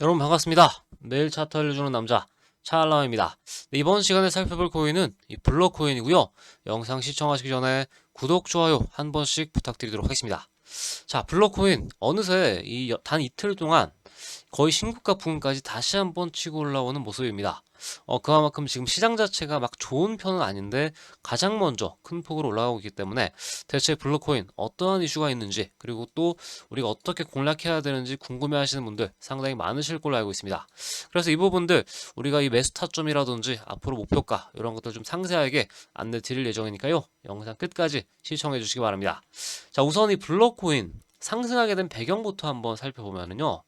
여러분 반갑습니다. 매일 차트 알려주는 남자 차알라입니다. 네, 이번 시간에 살펴볼 코인은 이 블럭 코인이고요. 영상 시청하시기 전에 구독, 좋아요 한 번씩 부탁드리도록 하겠습니다. 자, 블럭 코인 어느새 이 단 이틀 동안 거의 신고가 부근까지 다시 한번 치고 올라오는 모습입니다. 어, 그만큼 지금 시장 자체가 막 좋은 편은 아닌데 가장 먼저 큰 폭으로 올라가고 있기 때문에 대체 블록코인 어떠한 이슈가 있는지 그리고 또 우리가 어떻게 공략해야 되는지 궁금해 하시는 분들 상당히 많으실 걸로 알고 있습니다. 그래서 이 부분들 우리가 이 매수 타점이라든지 앞으로 목표가 이런 것들 좀 상세하게 안내 드릴 예정이니까요. 영상 끝까지 시청해 주시기 바랍니다. 자, 우선 이 블록코인 상승하게 된 배경부터 한번 살펴보면은요.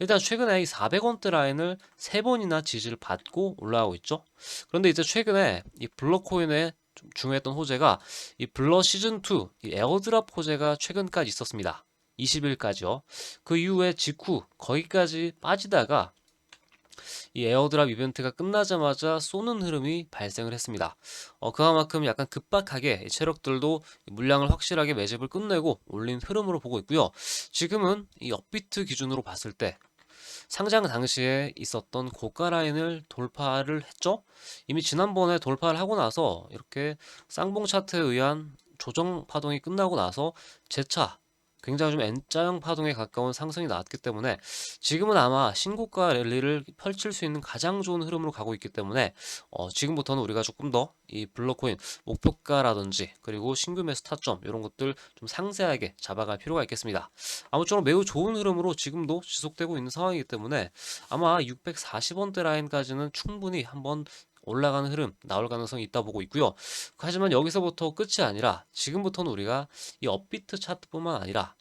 일단 최근에 이 400원대 라인을 세 번이나 지지를 받고 올라가고 있죠. 그런데 이제 최근에 이 블록코인의 좀 중요했던 호재가 이 블러 시즌 2, 이 에어드랍 호재가 최근까지 있었습니다. 20일까지요. 그 이후에 직후 거기까지 빠지다가 이 에어드랍 이벤트가 끝나자마자 쏘는 흐름이 발생을 했습니다. 어, 그만큼 약간 급박하게 이 체력들도 이 물량을 확실하게 매집을 끝내고 올린 흐름으로 보고 있고요. 지금은 이 업비트 기준으로 봤을 때 상장 당시에 있었던 고가 라인을 돌파를 했죠. 이미 지난번에 돌파를 하고 나서 이렇게 쌍봉 차트에 의한 조정 파동이 끝나고 나서 재차 굉장히 좀 N자형 파동에 가까운 상승이 나왔기 때문에 지금은 아마 신고가 랠리를 펼칠 수 있는 가장 좋은 흐름으로 가고 있기 때문에 어, 지금부터는 우리가 조금 더 이 블록코인 목표가라든지 그리고 신규 매수 타점 이런 것들 좀 상세하게 잡아갈 필요가 있겠습니다. 아무쪼록 매우 좋은 흐름으로 지금도 지속되고 있는 상황이기 때문에 아마 640원대 라인까지는 충분히 한번 올라가는 흐름 나올 가능성이 있다 보고 있고요. 하지만 여기서부터 끝이 아니라 지금부터는 우리가 이 업비트 차트뿐만 아니라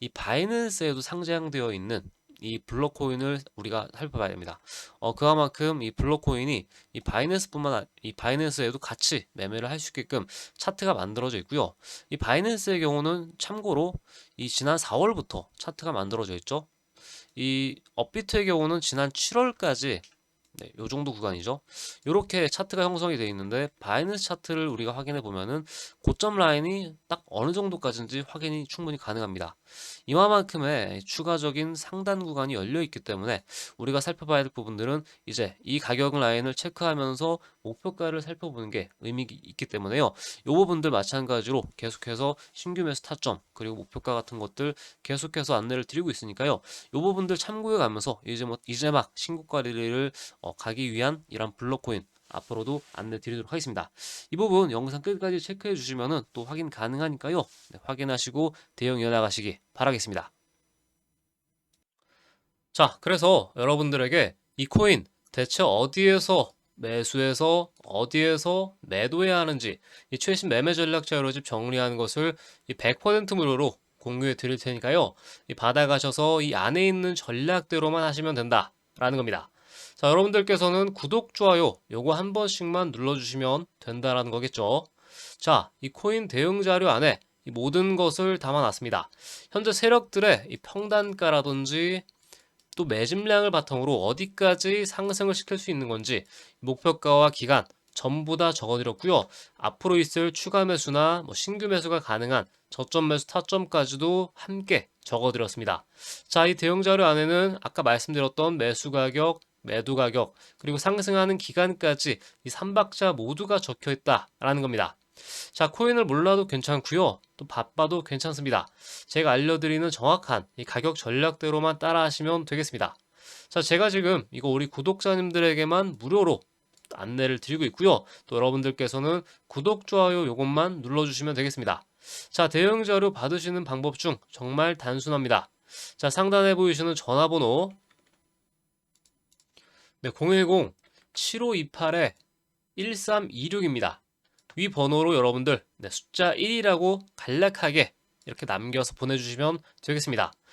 이 바이낸스에도 상장되어 있는 이 블록코인을 우리가 살펴봐야 됩니다. 어, 그만큼 이 블록코인이 이 바이낸스뿐만 아니, 이 바이낸스에도 같이 매매를 할 수 있게끔 차트가 만들어져 있고요. 이 바이낸스의 경우는 참고로 이 지난 4월부터 차트가 만들어져 있죠. 이 업비트의 경우는 지난 7월까지 네, 요 정도 구간이죠. 이렇게 차트가 형성이 되어 있는데 바이낸스 차트를 우리가 확인해 보면은 고점 라인이 딱 어느 정도까지인지 확인이 충분히 가능합니다. 이만큼의 추가적인 상단 구간이 열려 있기 때문에 우리가 살펴봐야 될 부분들은 이제 이 가격 라인을 체크하면서 목표가를 살펴보는 게 의미가 있기 때문에요. 이 부분들 마찬가지로 계속해서 신규 매수 타점 그리고 목표가 같은 것들 계속해서 안내를 드리고 있으니까요. 이 부분들 참고해 가면서 이제 뭐 이제 막 신고가 릴리를 어, 가기 위한 이런 블록코인 앞으로도 안내 드리도록 하겠습니다. 이 부분 영상 끝까지 체크해 주시면은 또 확인 가능하니까요. 네, 확인하시고 대응 이어나가시기 바라겠습니다. 자, 그래서 여러분들에게 이 코인 대체 어디에서 매수해서 어디에서 매도해야 하는지 이 최신 매매 전략 자료집 정리하는 것을 이 100% 무료로 공유해 드릴 테니까요. 이 받아가셔서 이 안에 있는 전략대로만 하시면 된다라는 겁니다. 자, 여러분들께서는 구독, 좋아요 요거 한 번씩만 눌러주시면 된다라는 거겠죠. 자, 이 코인 대응 자료 안에 이 모든 것을 담아놨습니다. 현재 세력들의 이 평단가라든지 또 매집량을 바탕으로 어디까지 상승을 시킬 수 있는 건지 목표가와 기간 전부 다 적어드렸고요. 앞으로 있을 추가 매수나 뭐 신규 매수가 가능한 저점 매수 타점까지도 함께 적어드렸습니다. 자, 이 대응 자료 안에는 아까 말씀드렸던 매수 가격, 매도 가격, 그리고 상승하는 기간까지 이 3박자 모두가 적혀 있다라는 겁니다. 자, 코인을 몰라도 괜찮고요. 또 바빠도 괜찮습니다. 제가 알려드리는 정확한 이 가격 전략대로만 따라 하시면 되겠습니다. 자, 제가 지금 이거 우리 구독자님들에게만 무료로 안내를 드리고 있고요. 또 여러분들께서는 구독, 좋아요 요것만 눌러주시면 되겠습니다. 자, 대응 자료 받으시는 방법 중 정말 단순합니다. 자, 상단에 보이시는 전화번호 네, 010-7528-1326입니다. 위 번호로 여러분들 네, 숫자 1이라고 간략하게 이렇게 남겨서 보내주시면 되겠습니다.